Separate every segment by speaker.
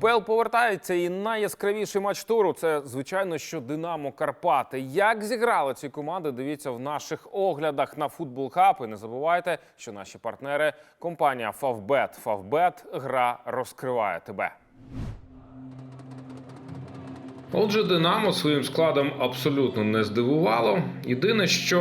Speaker 1: УПЛ повертається і найяскравіший матч туру це звичайно що Динамо Карпати. Як зіграли ці команди? Дивіться в наших оглядах на футбол Хаб. І не забувайте, що наші партнери компанія Фавбет. Фавбет гра розкриває тебе. Отже, Динамо своїм складом абсолютно не здивувало. Єдине, що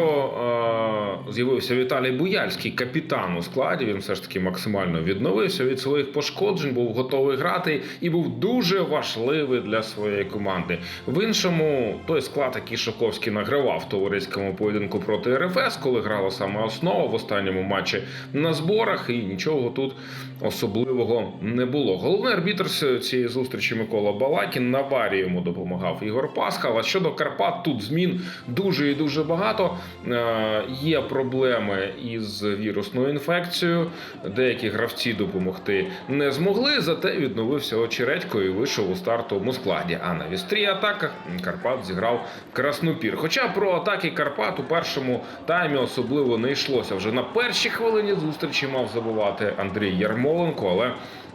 Speaker 1: е, з'явився Віталій Буяльський, капітан у складі. Він все ж таки максимально відновився від своїх пошкоджень, був готовий грати і був дуже важливий для своєї команди. В іншому, той склад, який Шоковський награвав в товариському поєдинку проти РФС, коли грала саме основа в останньому матчі на зборах, і нічого тут особливого не було. Головний арбітр цієї зустрічі Микола Балакін на барі йому допомагав Ігор Пасхал. А щодо Карпат, тут змін дуже і дуже багато. Е, Є проблеми із вірусною інфекцією. Деякі гравці допомогти не змогли. Зате відновився очередько і вийшов у стартовому складі. А на вістрі атаках Карпат зіграв краснопір. Хоча про атаки Карпат у першому таймі особливо не йшлося. Вже на першій хвилині зустрічі мав забувати Андрій Ярмоленко, але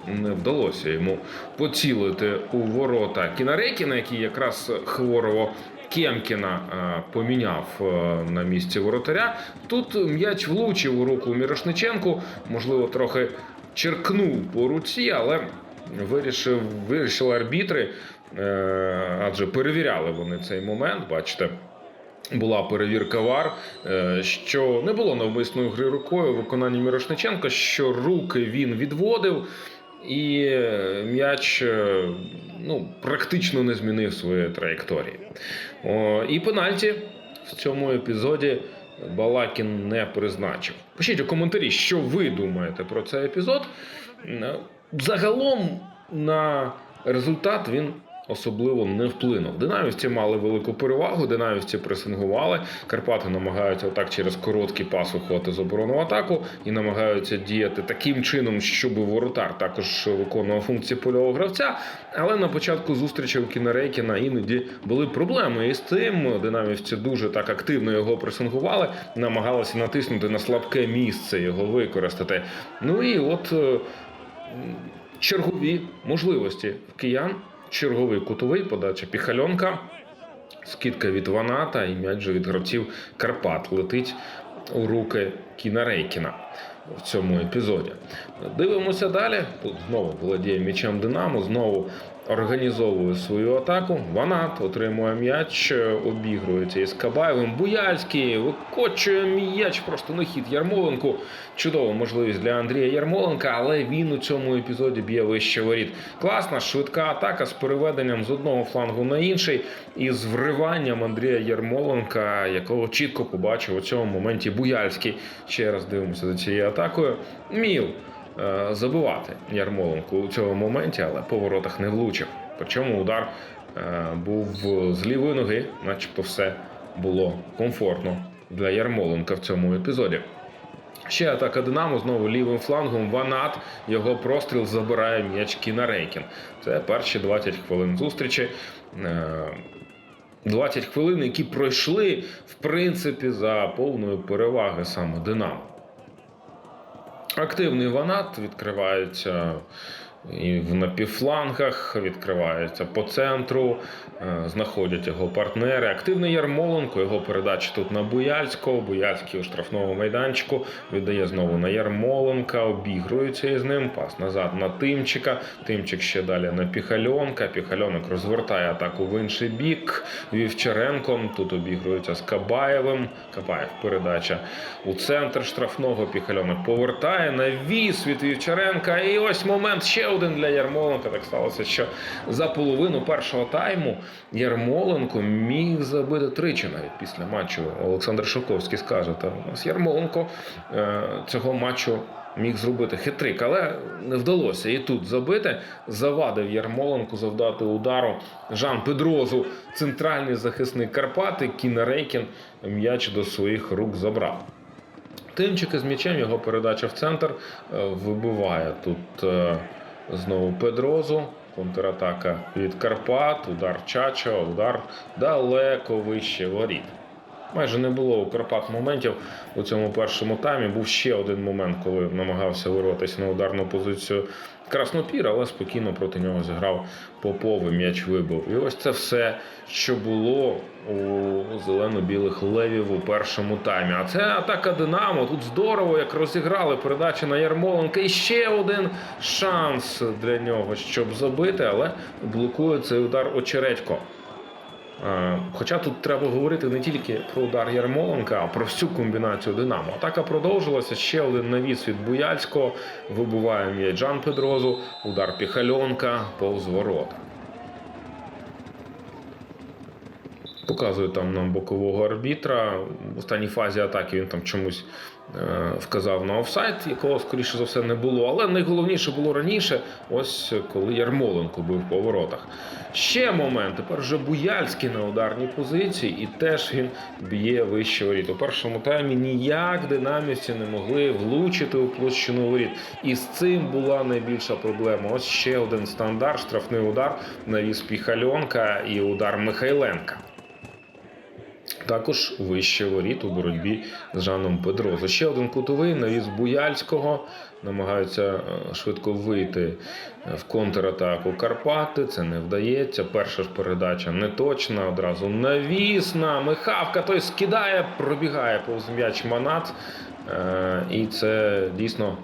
Speaker 1: не вдалося йому поцілити у ворота Кінарекіна, який якраз хворого. Кемкіна е, поміняв е, на місці воротаря. Тут м'яч влучив у руку Мірошниченку, можливо, трохи черкнув по руці, але вирішив, вирішили арбітри, е, адже перевіряли вони цей момент. Бачите, була перевірка ВАР, що не було навмисної гри рукою у виконанні Мірошниченка, що руки він відводив, і е, м'яч е, ну, практично не змінив своєї траєкторії. О, і пенальті в цьому епізоді Балакін не призначив. Пишіть у коментарі, що ви думаєте про цей епізод. Е, Загалом на результат він особливо не вплинув. Динамівці мали велику перевагу, динамівці пресингували. Карпати намагаються отак через короткий пас виходити з оборону атаку і намагаються діяти таким чином, щоб воротар також виконував функції польового гравця. Але на початку зустрічі у Кінарейкіна іноді були проблеми із тим. Динамівці дуже так активно його пресингували, намагалися натиснути на слабке місце, його використати. Ну і от. е, чергові можливості в киян. Черговий кутовий подача піхальонка, скидка від Ваната і м'яч від гравців Карпат летить у руки Кіна Рейкіна в цьому епізоді. Дивимося далі. Тут знову володіє м'ячем Динамо, знову організовує свою атаку. Ванат отримує м'яч, обігрується із Кабаєвим. Буяльський викочує м'яч просто на хід Ярмоленку. Чудова можливість для Андрія Ярмоленка, але він у цьому епізоді б'є вище воріт. Класна, швидка атака з переведенням з одного флангу на інший і з вриванням Андрія Ярмоленка, якого чітко побачив у цьому моменті Буяльський. Ще раз дивимося за цією атакою. Міл е, забивати Ярмоленку у цьому моменті, але по воротах не влучив. Причому удар е, був з лівої ноги, начебто все було комфортно для Ярмоленка в цьому епізоді. Ще атака Динамо знову лівим флангом. Ванат його простріл забирає м'яч Кінарейкін. Це перші 20 хвилин зустрічі. Е, 20 хвилин, які пройшли в принципі за повною переваги саме Динамо. Активний ванат відкривається і в напівфлангах, відкривається по центру, е, знаходять його партнери. Активний Ярмоленко, його передача тут на Буяльського. Буяльський у штрафному майданчику віддає знову на Ярмоленка, обігрується із ним. Пас назад на Тимчика. Тимчик ще далі на Піхальонка. Піхальонок розвертає атаку в інший бік. Вівчаренком тут обігрується з Кабаєвим. Кабаєв передача у центр штрафного. Піхальонок повертає на віс від Вівчаренка. І ось момент ще один для Ярмоленка. Так сталося, що за половину першого тайму Ярмоленко міг забити тричі навіть після матчу. Олександр Шовковський скаже, та у нас Ярмоленко е, цього матчу. Міг зробити хитрик, але не вдалося і тут забити. Завадив Ярмоленку завдати удару Жан Педрозу, центральний захисник Карпати. Кіна Рейкін м'яч до своїх рук забрав. Тимчик із м'ячем його передача в центр е, вибиває тут е, знову Педрозу. Контратака від Карпат, удар Чача, удар далеко вище воріт. Майже не було у Карпат моментів у цьому першому таймі. Був ще один момент, коли намагався вирватися на ударну позицію Краснопір, але спокійно проти нього зіграв Поповий м'яч вибив. І ось це все, що було у зелено-білих левів у першому таймі. А це атака Динамо. Тут здорово, як розіграли передачу на Ярмоленка. І ще один шанс для нього, щоб забити, але блокує цей удар Очередько. Е, Хоча тут треба говорити не тільки про удар Ярмоленка, а про всю комбінацію Динамо. Атака продовжилася. Ще один навіс від Буяльського. Вибуває м'яджан Педрозу. Удар Піхальонка повз ворота. Показує там нам бокового арбітра. В останній фазі атаки він там чомусь е, вказав на офсайд, якого, скоріше за все, не було. Але найголовніше було раніше, ось коли Ярмоленко був по воротах. Ще момент. Тепер вже Буяльський на ударній позиції, і теж він б'є вище воріт. У першому таймі ніяк динамівці не могли влучити у площину воріт. І з цим була найбільша проблема. Ось ще один стандарт, штрафний удар навіс Піхальонка і удар Михайленка. Також вище воріт у боротьбі з Жаном Педрозо. Ще один кутовий навіс Буяльського. Намагаються е, швидко вийти е, в контратаку Карпати. Це не вдається. Перша ж передача не точна. Одразу навіс на Михавка. Той скидає, пробігає повз м'яч Манат. Е, І це дійсно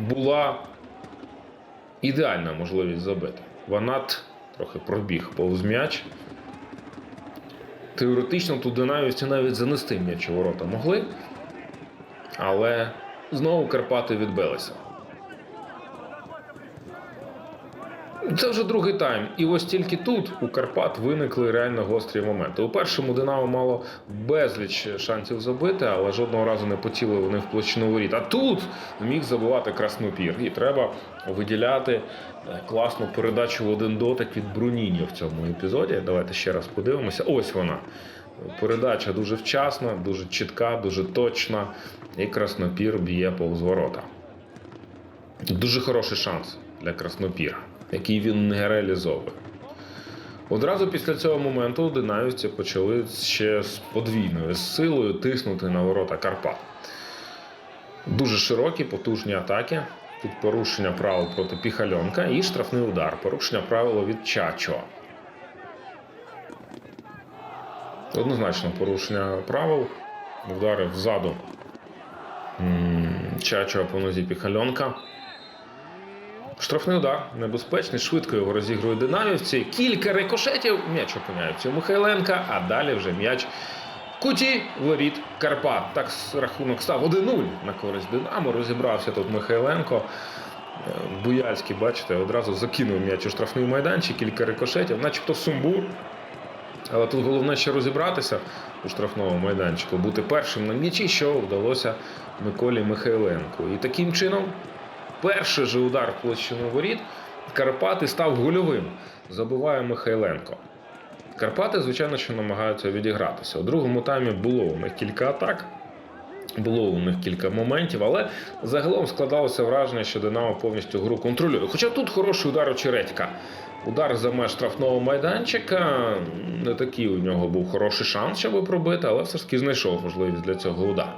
Speaker 1: була ідеальна можливість забити. Ванат трохи пробіг повз м'яч. Теоретично тут динамівці навіть занести м'яч ворота могли, але знову Карпати відбилися. Це вже другий тайм. І ось тільки тут у Карпат виникли реально гострі моменти. У першому Динамо мало безліч шансів забити, але жодного разу не потіли вони в площину воріт. А тут міг забивати Краснопір. І треба виділяти е, класну передачу в один дотик від Бруніні в цьому епізоді. Давайте ще раз подивимося. Ось вона. Передача дуже вчасна, дуже чітка, дуже точна. І Краснопір б'є повз ворота. Дуже хороший шанс для Краснопіра, який він не реалізовує. Одразу після цього моменту динамівці почали ще з подвійною силою тиснути на ворота Карпат. Дуже широкі, потужні атаки. Тут порушення правил проти Піхальонка і штрафний удар. Порушення правил від Чачо. Однозначно порушення правил. Вдарив ззаду Чачо по нозі Піхальонка. Штрафний удар небезпечний, швидко його розігрують динамівці. Кілька рикошетів, м'яч опиняється у Михайленка, а далі вже м'яч куті воріт Карпат. Так рахунок став 1-0 на користь Динамо. Розібрався тут Михайленко. Е, Буяльський, бачите, одразу закинув м'яч у штрафний майданчик, кілька рикошетів, начебто сумбур. Але тут головне ще розібратися у штрафному майданчику, бути першим на м'ячі, що вдалося Миколі Михайленку. І таким чином, перший же удар в площину воріт Карпати став гольовим. Забиває Михайленко. Карпати, звичайно, що намагаються відігратися. У другому таймі було у них кілька атак. Було у них кілька моментів, але загалом складалося враження, що Динамо повністю гру контролює. Хоча тут хороший удар Очередька. Удар за меж штрафного майданчика. Не такий у нього був хороший шанс, щоб пробити, але все ж таки знайшов можливість для цього удару.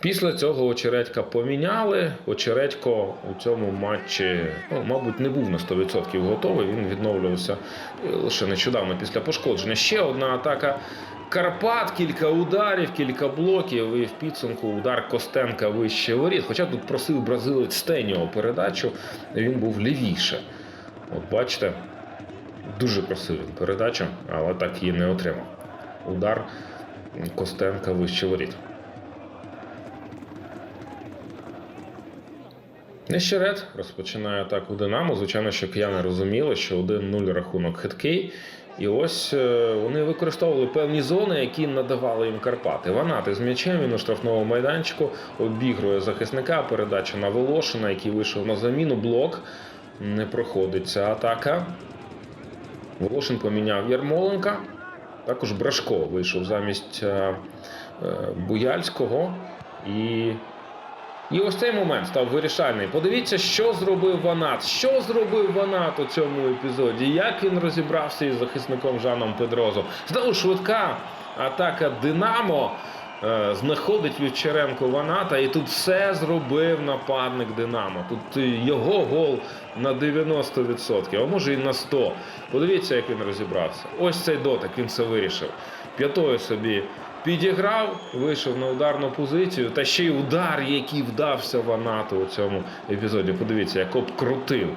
Speaker 1: Після цього Очередька поміняли. Очередько у цьому матчі, ну, мабуть, не був на 100% готовий. Він відновлювався е, лише нещодавно після пошкодження. Ще одна атака Карпат, кілька ударів, кілька блоків, і в підсумку удар Костенка вище воріт. Хоча тут просив бразилець Стеніо передачу, він був лівіше. От бачите, дуже просив він передачу, але так її не отримав. Удар Костенка вище воріт. Нещерет розпочинає атаку Динамо. Звичайно, що кияни розуміли, що 1-0 рахунок хиткий. І ось е, вони використовували певні зони, які надавали їм Карпати. Ванати з м'ячем він у штрафному майданчику обігрує захисника. Передача на Волошина, який вийшов на заміну. Блок не проходить ця атака. Волошин поміняв Ярмоленка. Також Брашко вийшов замість е, е, Буяльського. І і ось цей момент став вирішальний. Подивіться, що зробив Ванат. Що зробив Ванат у цьому епізоді? Як він розібрався із захисником Жаном Педрозо? Знову швидка атака Динамо. е, знаходить Вівчаренко Ваната, і тут все зробив нападник Динамо. Тут його гол на 90%, а може і на 100%. Подивіться, як він розібрався. Ось цей дотик, він все вирішив. П'ятою собі підіграв, вийшов на ударну позицію, та ще й удар, який вдався Ванату у цьому епізоді. Подивіться, як обкрутив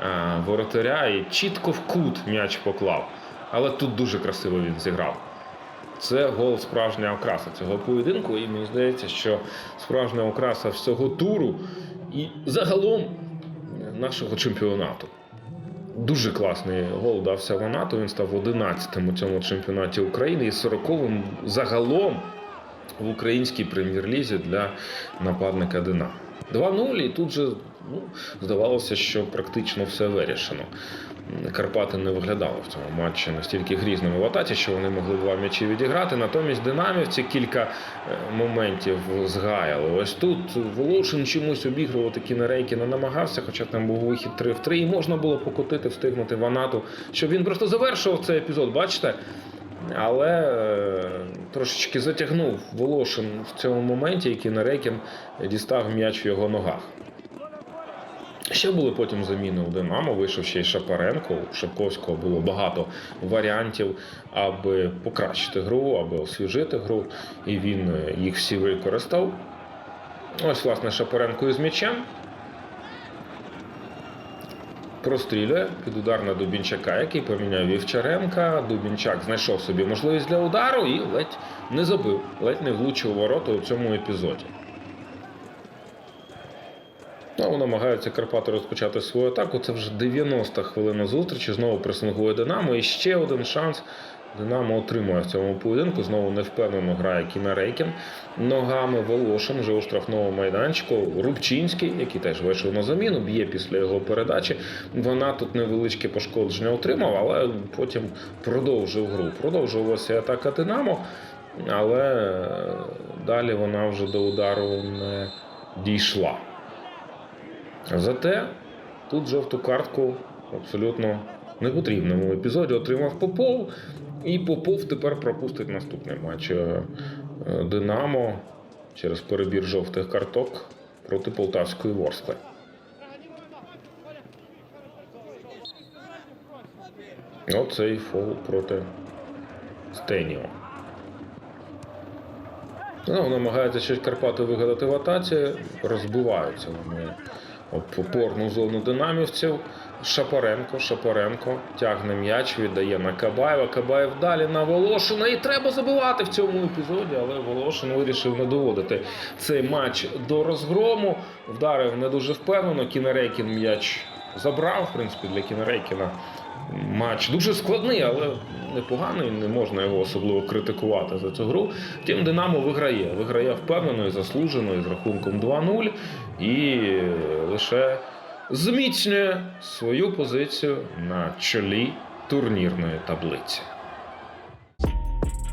Speaker 1: а, воротаря і чітко в кут м'яч поклав. Але тут дуже красиво він зіграв. Це гол справжня окраса цього поєдинку, і мені здається, що справжня окраса всього туру і загалом нашого чемпіонату. Дуже класний гол дався Ванату. Він став 11-тим у цьому чемпіонаті України і 40-м загалом в українській прем'єр-лізі для нападника Динамо. 2-0, і тут же ну, здавалося, що практично все вирішено. Карпати не виглядали в цьому матчі настільки грізними в атаці, що вони могли два м'ячі відіграти. Натомість динамівці кілька е, моментів згаяли. Ось тут Волошин чомусь обігрувати кінерейки не намагався, хоча там був вихід 3 в 3, і можна було покотити, встигнути Ванату, щоб він просто завершував цей епізод. Бачите? Але е, трошечки затягнув Волошин в цьому моменті, і Кінерейкін дістав м'яч в його ногах. Ще були потім заміни у Динамо. Вийшов ще й Шапаренко. У Шапковського було багато варіантів, аби покращити гру, аби освіжити гру. І він е, їх всі використав. Ось, власне, Шапаренко із м'ячем. Прострілює під удар на Дубінчака, який поміняв Вівчаренка. Дубінчак знайшов собі можливість для удару і ледь не забив, ледь не влучив ворота у цьому епізоді. Знову намагаються Карпати розпочати свою атаку. Це вже 90 хвилина зустрічі. Знову пресингує Динамо. І ще один шанс. Динамо отримує в цьому поєдинку. Знову невпевнено грає Кіна Рейкін. Ногами Волошин вже у штрафному майданчику. Рубчинський, який теж вийшов на заміну, б'є після його передачі. Вона тут невеличке пошкодження отримав, але потім продовжив гру. Продовжувалася атака Динамо, але далі вона вже до удару не дійшла. Зате тут жовту картку абсолютно непотрібному епізоді отримав Попов. І Попов тепер пропустить наступний матч е, е, Динамо через перебір жовтих карток проти Полтавської Ворскли. Оцей фол проти Стеніо. Ну, намагаються щось Карпати вигадати в атаці, розбиваються вони опорну зону динамівців. Шапаренко, Шапаренко тягне м'яч, віддає на Кабаєва. Кабаєв далі на Волошина. І треба забивати в цьому епізоді, але Волошин вирішив не доводити цей матч до розгрому. Вдарив не дуже впевнено. Кінерейкін м'яч забрав. В принципі, для Кінерейкіна матч дуже складний, але непоганий. Не можна його особливо критикувати за цю гру. Втім, Динамо виграє. Виграє впевнено і заслужено із рахунком 2-0. І лише зміцнює свою позицію на чолі турнірної таблиці.